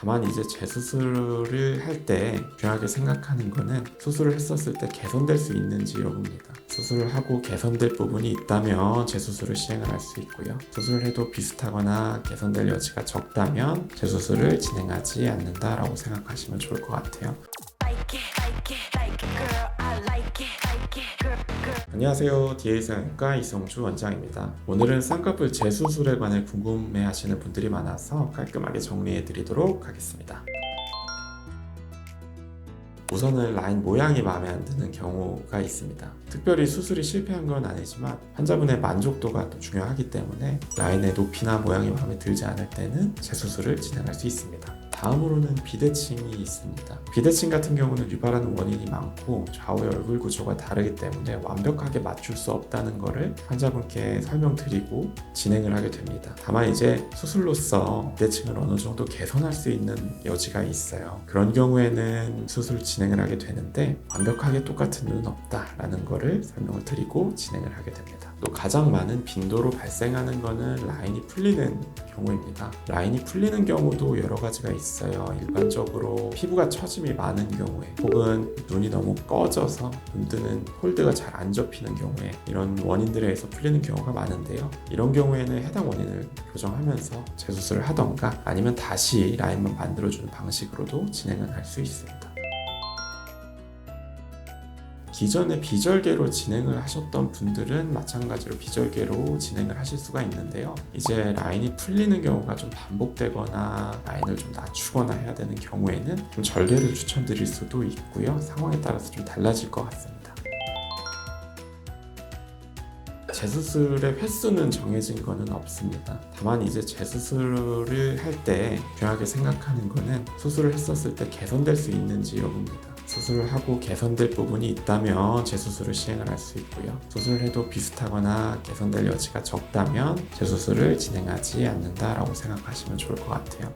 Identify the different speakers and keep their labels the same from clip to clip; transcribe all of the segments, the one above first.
Speaker 1: 다만 이제 재수술을 할 때 중요하게 생각하는 거는 수술을 했었을 때 개선될 수 있는지 여부입니다. 수술을 하고 개선될 부분이 있다면 재수술을 시행을 할 수 있고요. 수술을 해도 비슷하거나 개선될 여지가 적다면 재수술을 진행하지 않는다라고 생각하시면 좋을 것 같아요. 안녕하세요. DA성형외과 이성주 원장입니다. 오늘은 쌍꺼풀 재수술에 관해 궁금해 하시는 분들이 많아서 깔끔하게 정리해 드리도록 하겠습니다. 우선은 라인 모양이 마음에 안 드는 경우가 있습니다. 특별히 수술이 실패한 건 아니지만 환자분의 만족도가 또 중요하기 때문에 라인의 높이나 모양이 마음에 들지 않을 때는 재수술을 진행할 수 있습니다. 다음으로는 비대칭이 있습니다. 비대칭 같은 경우는 유발하는 원인이 많고 좌우의 얼굴 구조가 다르기 때문에 완벽하게 맞출 수 없다는 것을 환자분께 설명드리고 진행을 하게 됩니다. 다만 이제 수술로서 비대칭을 어느 정도 개선할 수 있는 여지가 있어요. 그런 경우에는 수술 진행을 하게 되는데 완벽하게 똑같은 눈은 없다라는 것을 설명을 드리고 진행을 하게 됩니다. 또 가장 많은 빈도로 발생하는 것은 라인이 풀리는 경우입니다. 라인이 풀리는 경우도 여러 가지가 있어요. 일반적으로 피부가 처짐이 많은 경우에 혹은 눈이 너무 꺼져서 눈 뜨는 홀드가 잘 안 접히는 경우에 이런 원인들에 의해서 풀리는 경우가 많은데요. 이런 경우에는 해당 원인을 교정하면서 재수술을 하던가 아니면 다시 라인만 만들어주는 방식으로도 진행을 할 수 있습니다. 기존에 비절개로 진행을 하셨던 분들은 마찬가지로 비절개로 진행을 하실 수가 있는데요. 이제 라인이 풀리는 경우가 좀 반복되거나 라인을 좀 낮추거나 해야 되는 경우에는 좀 절개를 추천드릴 수도 있고요. 상황에 따라서 좀 달라질 것 같습니다. 재수술의 횟수는 정해진 거는 없습니다. 다만 이제 재수술을 할 때 중요하게 생각하는 거는 수술을 했었을 때 개선될 수 있는지 여부입니다. 수술을 하고 개선될 부분이 있다면 재수술을 시행을 할 수 있고요. 수술을 해도 비슷하거나 개선될 여지가 적다면 재수술을 진행하지 않는다라고 생각하시면 좋을 것 같아요.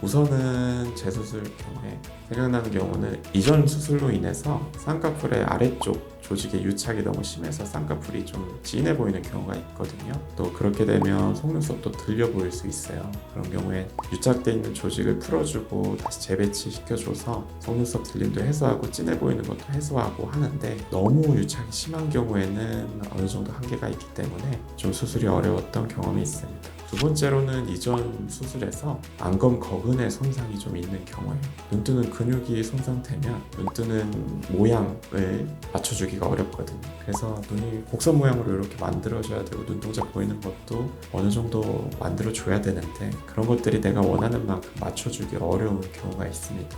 Speaker 1: 우선은 재수술 경우에 생각나는 경우는 이전 수술로 인해서 쌍꺼풀의 아래쪽 조직의 유착이 너무 심해서 쌍꺼풀이 좀 진해 보이는 경우가 있거든요. 또 그렇게 되면 속눈썹도 들려 보일 수 있어요. 그런 경우에 유착돼 있는 조직을 풀어주고 다시 재배치 시켜줘서 속눈썹 들림도 해소하고 진해 보이는 것도 해소하고 하는데 너무 유착이 심한 경우에는 어느 정도 한계가 있기 때문에 좀 수술이 어려웠던 경험이 있습니다. 두 번째로는 이전 수술에서 안검 거근의 손상이 좀 있는 경우에요. 눈 뜨는 근육이 손상되면 눈 뜨는 모양을 맞춰주기 가 어렵거든요. 그래서 눈이 곡선 모양으로 이렇게 만들어줘야 되고 눈동자 보이는 것도 어느 정도 만들어줘야 되는데 그런 것들이 내가 원하는 만큼 맞춰주기 어려운 경우가 있습니다.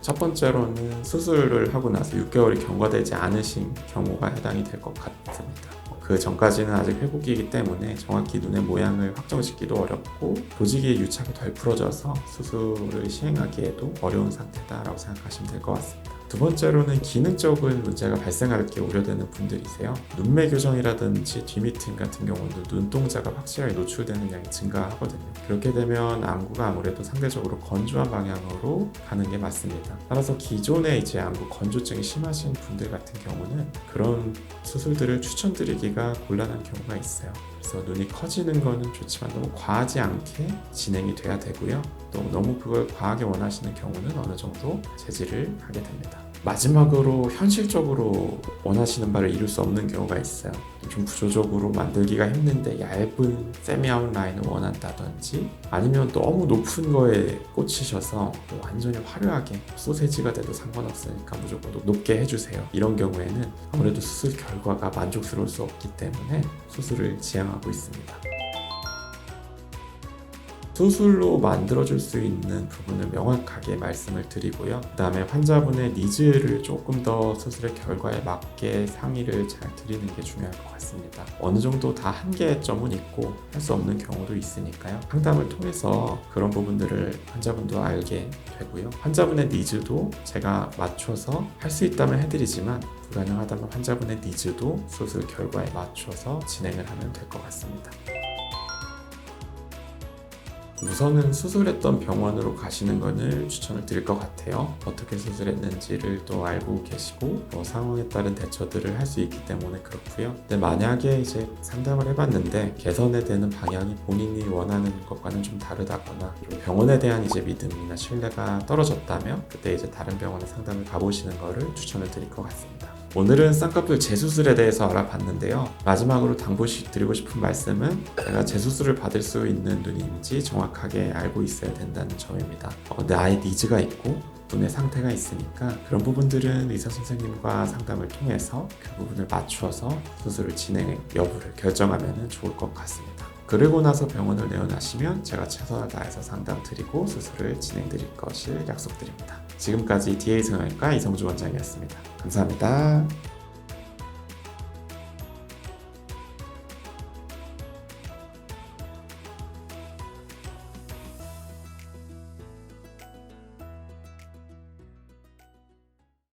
Speaker 1: 첫 번째로는 수술을 하고 나서 6개월이 경과되지 않으신 경우가 해당이 될 것 같습니다. 그 전까지는 아직 회복기이기 때문에 정확히 눈의 모양을 확정짓기도 어렵고 조직이 유착이 덜 풀어져서 수술을 시행하기에도 어려운 상태다라고 생각하시면 될 것 같습니다. 두 번째로는 기능적인 문제가 발생할 게 우려되는 분들이세요. 눈매 교정이라든지 뒤미팅 같은 경우도 눈동자가 확실하게 노출되는 양이 증가하거든요. 그렇게 되면 안구가 아무래도 상대적으로 건조한 방향으로 가는 게 맞습니다. 따라서 기존에 이제 안구 건조증이 심하신 분들 같은 경우는 그런 수술들을 추천드리기가 곤란한 경우가 있어요. 그래서 눈이 커지는 거는 좋지만 너무 과하지 않게 진행이 돼야 되고요. 또 너무 그걸 과하게 원하시는 경우는 어느 정도 제지를 하게 됩니다. 마지막으로 현실적으로 원하시는 바를 이룰 수 없는 경우가 있어요. 좀 구조적으로 만들기가 힘든데 얇은 세미 아웃 라인을 원한다든지 아니면 너무 높은 거에 꽂히셔서 완전히 화려하게 소세지가 돼도 상관없으니까 무조건 높게 해주세요. 이런 경우에는 아무래도 수술 결과가 만족스러울 수 없기 때문에 수술을 지향하고 있습니다. 수술로 만들어줄 수 있는 부분을 명확하게 말씀을 드리고요. 그 다음에 환자분의 니즈를 조금 더 수술의 결과에 맞게 상의를 잘 드리는 게 중요할 것 같습니다. 어느 정도 다 한계점은 있고 할 수 없는 경우도 있으니까요. 상담을 통해서 그런 부분들을 환자분도 알게 되고요. 환자분의 니즈도 제가 맞춰서 할 수 있다면 해드리지만 불가능하다면 환자분의 니즈도 수술 결과에 맞춰서 진행을 하면 될 것 같습니다. 우선은 수술했던 병원으로 가시는 것을 추천을 드릴 것 같아요. 어떻게 수술했는지를 또 알고 계시고 뭐 상황에 따른 대처들을 할 수 있기 때문에 그렇고요. 근데 만약에 이제 상담을 해봤는데 개선에 되는 방향이 본인이 원하는 것과는 좀 다르다거나 좀 병원에 대한 이제 믿음이나 신뢰가 떨어졌다면 그때 이제 다른 병원에 상담을 가보시는 것을 추천을 드릴 것 같습니다. 오늘은 쌍꺼풀 재수술에 대해서 알아봤는데요. 마지막으로 당부시 드리고 싶은 말씀은 내가 재수술을 받을 수 있는 눈인지 정확하게 알고 있어야 된다는 점입니다. 어, 나의 니즈가 있고 눈의 상태가 있으니까 그런 부분들은 의사 선생님과 상담을 통해서 그 부분을 맞추어서 수술을 진행 여부를 결정하면 좋을 것 같습니다. 그러고 나서 병원을 내원하시면 제가 최선을 다해서 상담 드리고 수술을 진행 드릴 것을 약속드립니다. 지금까지 DA 성형외과 이성주 원장이었습니다. 감사합니다.